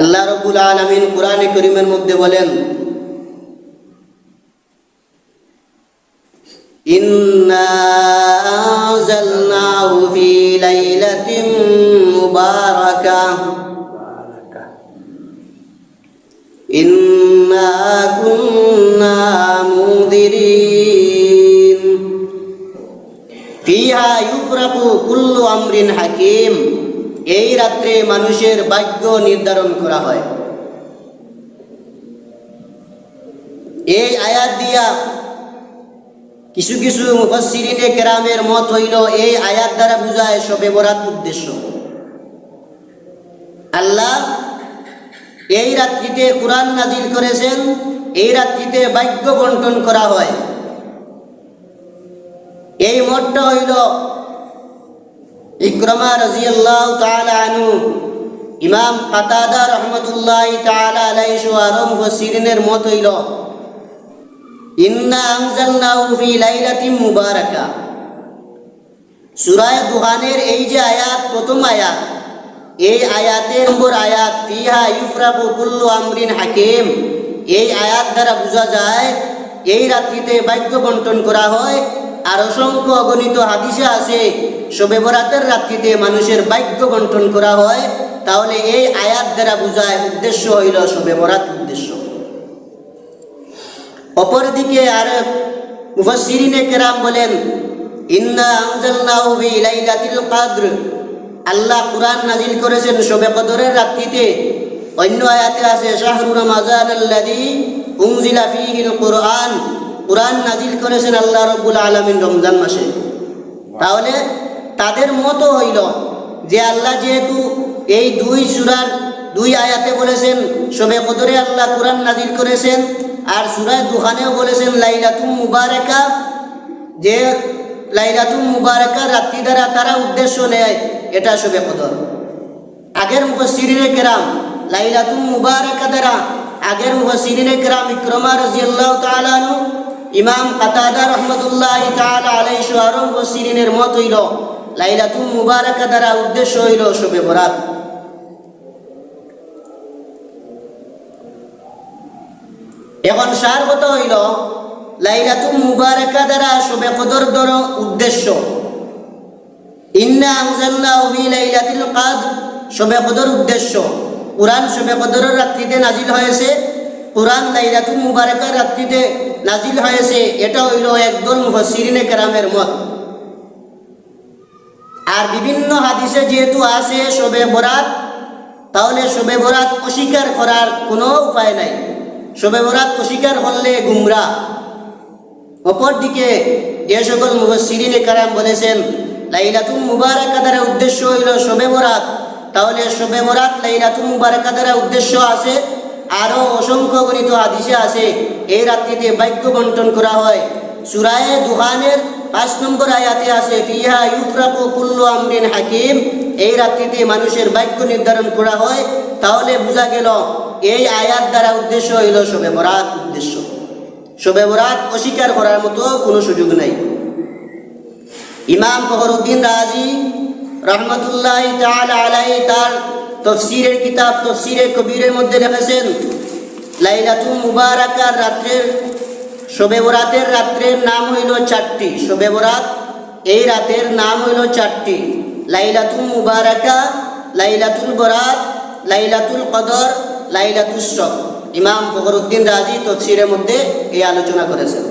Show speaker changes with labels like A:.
A: আল্লাহ রব্বুল আলমিন কোরআনে করিমের মধ্যে বলেন কুল্লু আমরিন হাকিম। এই রাত্রে মানুষের ভাগ্য নির্ধারণ করা হয়। এই আয়াত দিয়া কিছু কিছু মুফাসসিরিনে কেরামের মত হইল, এই আয়াত দ্বারা বুঝায় সবে বরাত উদ্দেশ্য। আল্লাহ এই রাত্রিতে কোরআন নাজিল করেছেন, এই রাত্রিতে বাক্য বন্টন করা হয়। এই মতটা হইল ইক্রমা রাজিয়াল্লাহ তাআলা আনু ইমাম কাতাদা রহমতুল্লাহ তাআলা আলাইহি আরম মুফাসসিরিনের মত হইল, ইন্না আনজালনাহু ফি লাইলাতিন মুবারাকা। সূরা দুহানের এই যে আয়াত, প্রথম আয়াত, এই আয়াতের নম্বর আয়াত, ফিহা ইউফরাকু কুল্লু আমরিন হাকিম। এই আয়াত দ্বারা বোঝা যায়, এই রাত্রিতে বাক্য বন্টন করা হয় আর অসংখ্য অগণিত হাদিসে আছে, শবে বরাতের রাত্রিতে মানুষের বাক্য বন্টন করা হয়, তাহলে এই আয়াত দ্বারা বোঝায় উদ্দেশ্য হইল শবে বরাত উদ্দেশ্য। অপরদিকে আর মুফাসসিরিনে কেরাম বলেন, ইন্না আনজালনাহু ফি লাইলাতিল কদর। আল্লাহ কুরআন নাজিল করেছেন শবে কদরের রাত্রিতে। অন্য আয়াতে আছে, শাহরু রমাজান আল্লাযী উনজিলা ফীহিল কুরআন। কুরআন নাজিল করেছেন আল্লাহ রাব্বুল আলামিন রমজান মাসে। তাহলে তাদের মতো হইল যে আল্লাহ যেহেতু এই দুই সূরার দুই আয়াতে বলেছেন, শবে কদরে আল্লাহ কুরআন নাজিল করেছেন, আর সূরায় দুখানেও বলেছেন লাইলাতুম মুবারাকা, যে লাইলাতুম মুবারাকা রাত্রি দ্বারা তারা উদ্দেশ্য নেয়, এটা শবে কদর। আগের মুফাসসিরিনে কেরাম লাইলাতুম মুবারাকা দ্বারা আগের মুফাসসিরিনে কেরাম ইকরামা রাদিয়াল্লাহু তাআলা আনহু ইমাম কাতাদা রহমতুল্লাহ তাআলা আলাইহি শুআরুম মুফাসসিরিনের মত হইল লাইলাতুম মুবারাকা দ্বারা উদ্দেশ্য হইল শবে বরাত এখন সার হইল, লাইলাতুল মুবারাকা দ্বারা শবে কদর দর উদ্দেশ্য। ইন্না আনজালনাহু ফি লাইলাতিল কদর শবে কদর উদ্দেশ্য। কুরআন শবে কদরের রাত্রিতে নাজিল হয়েছে। কুরআন লাইলাতুল মুবারাকার রাত্রিতে নাজিল হয়েছে, এটা হইল একদল মুফাসসিরিনে কেরামের মত। আর বিভিন্ন হাদিসে যেহেতু আছে শোবে বরাত, তাহলে শোবে বরাত অস্বীকার করার কোনো উপায় নাই। শোবে বরাত অস্বীকার করলে গুমরা। অপরদিকে যে সকল মুফাসসিরিনে কারাম বলেছেন লাইলাতুল মুবারাকা দ্বারা উদ্দেশ্য হইল শোবে বরাত। তাহলে শোবে বরাত লাইলাতুল মুবারাকা দ্বারা উদ্দেশ্য আছে আরও অসংখ্য গণিত হাদিসে আছে। এই রাত্রিতে বাক্য বন্টন করা হয়। সুরায়ে দুহানের পাঁচ নম্বর আয়াতে আছে, ফিহা ইউফরাকু কুল্লু আমরিন হাকিম। এই রাত্রিতে মানুষের বাক্য নির্ধারণ করা হয়। তাহলে বোঝা গেল, এই আয়াত দ্বারা উদ্দেশ্য হইল শবে বরাত উদ্দেশ্য। শবে বরাত অস্বীকার করার মতো কোনো সুযোগ নাই। ইমাম ফখরুদ্দিন রাজি রহমতুল্লাহ আলাই তার তফসিরের কিতাব তফসিরে কবিরের মধ্যে লিখেছেন, লাইলাতুল মুবারাকার রাত্রের শবে বরাতের রাত্রের নাম হইল চারটি, শবে বরাত এই রাতের নাম হইল চারটি, লাইলাতুল মুবারাকা, লাইলাতুল বরাত, লাইলাতুল কদর লাইলাতুল ইমাম ফখরুদ্দিন রাজি তফসিরের মধ্যে এই আলোচনা করেছেন।